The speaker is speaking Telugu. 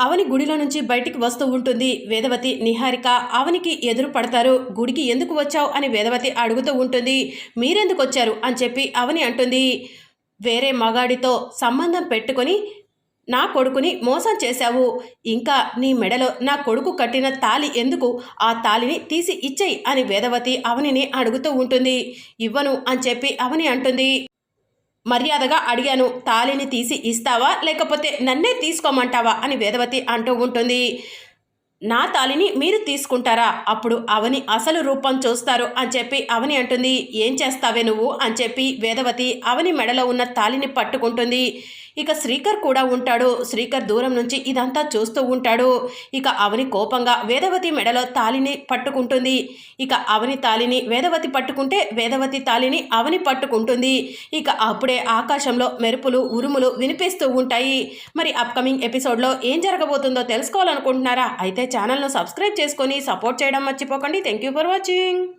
అవని గుడిలో నుంచి బయటికి వస్తూ ఉంటుంది. వేదవతి నిహారిక అవనికి ఎదురు పడతారు. గుడికి ఎందుకు వచ్చావు అని వేదవతి అడుగుతూ ఉంటుంది. మీరెందుకు వచ్చారు అని చెప్పి అవని అంటుంది. వేరే మగాడితో సంబంధం పెట్టుకొని నా కొడుకుని మోసం చేశావు. ఇంకా నీ మెడలో నా కొడుకు కట్టిన తాలి ఎందుకు? ఆ తాలిని తీసి ఇచ్చేయి అని వేదవతి అవనిని అడుగుతూ ఉంటుంది. ఇవ్వను అని చెప్పి అవని అంటుంది. మర్యాదగా అడిగాను తాళిని తీసి ఇస్తావా? లేకపోతే నన్నే తీసుకోమంటావా? అని వేదవతి అంటూ ఉంటుంది. నా తాలిని మీరు తీసుకుంటారా? అప్పుడు అవని అసలు రూపం చూస్తారు అని చెప్పి అవని అంటుంది. ఏం చేస్తావే నువ్వు? అని చెప్పి వేదవతి అవని మెడలో ఉన్న తాలిని పట్టుకుంటుంది. ఇక శ్రీకర్ కూడా ఉంటాడు. శ్రీకర్ దూరం నుంచి ఇదంతా చూస్తూ ఉంటాడు. ఇక అవని కోపంగా వేదవతి మెడలో తాలిని పట్టుకుంటుంది. ఇక అవని తాలిని వేదవతి పట్టుకుంటే వేదవతి తాలిని అవని పట్టుకుంటుంది. ఇక అప్పుడే ఆకాశంలో మెరుపులు ఉరుములు వినిపిస్తూ ఉంటాయి. మరి అప్కమింగ్ ఎపిసోడ్లో ఏం జరగబోతుందో తెలుసుకోవాలనుకుంటున్నారా? అయితే ఛానల్ను సబ్స్క్రైబ్ చేసుకొని సపోర్ట్ చేయడం మర్చిపోకండి. Thank you for watching